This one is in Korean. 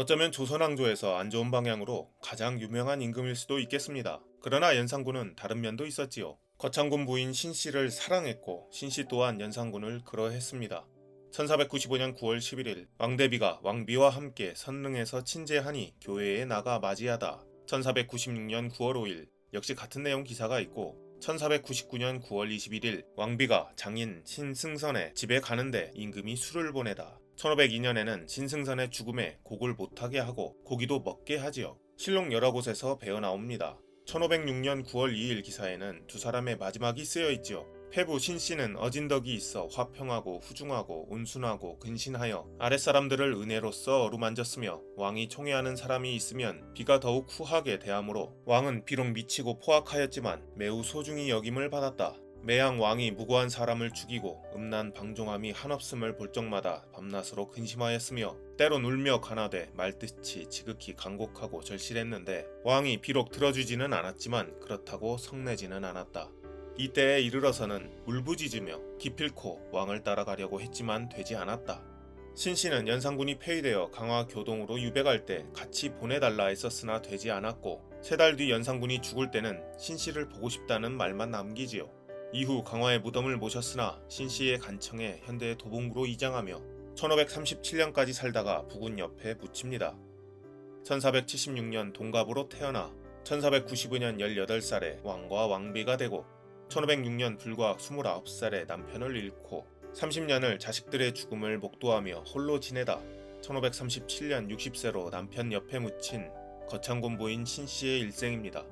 어쩌면 조선왕조에서 안 좋은 방향으로 가장 유명한 임금일 수도 있겠습니다. 그러나 연산군은 다른 면도 있었지요. 거창군 부인 신씨를 사랑했고 신씨 또한 연산군을 그러했습니다. 1495년 9월 11일 왕대비가 왕비와 함께 선릉에서 친제하니 교회에 나가 맞이하다. 1496년 9월 5일 역시 같은 내용 기사가 있고 1499년 9월 21일 왕비가 장인 신승선의 집에 가는데 임금이 술을 보내다. 1502년에는 신승선의 죽음에 곡을 못하게 하고 고기도 먹게 하지요. 실록 여러 곳에서 배어 나옵니다. 1506년 9월 2일 기사에는 두 사람의 마지막이 쓰여 있지요. 패부 신씨는 어진 덕이 있어 화평하고 후중하고 온순하고 근신하여 아랫사람들을 은혜로써 어루만졌으며 왕이 총애하는 사람이 있으면 비가 더욱 후하게 대함으로 왕은 비록 미치고 포악하였지만 매우 소중히 여김을 받았다. 매양 왕이 무고한 사람을 죽이고 음란 방종함이 한없음을 볼 적마다 밤낮으로 근심하였으며 때론 울며 가나되 말듯이 지극히 간곡하고 절실했는데 왕이 비록 들어주지는 않았지만 그렇다고 성내지는 않았다. 이때에 이르러서는 울부짖으며 기필코 왕을 따라가려고 했지만 되지 않았다. 신씨는 연산군이 폐위되어 강화 교동으로 유배갈 때 같이 보내달라 했었으나 되지 않았고 세 달 뒤 연산군이 죽을 때는 신씨를 보고 싶다는 말만 남기지요. 이후 강화의 무덤을 모셨으나 신씨의 간청에 현대 도봉구로 이장하며 1537년까지 살다가 부군 옆에 묻힙니다. 1476년 동갑으로 태어나 1495년 18살에 왕과 왕비가 되고 1506년 불과 29살에 남편을 잃고 30년을 자식들의 죽음을 목도하며 홀로 지내다 1537년 60세로 남편 옆에 묻힌 거창군 부인 신씨의 일생입니다.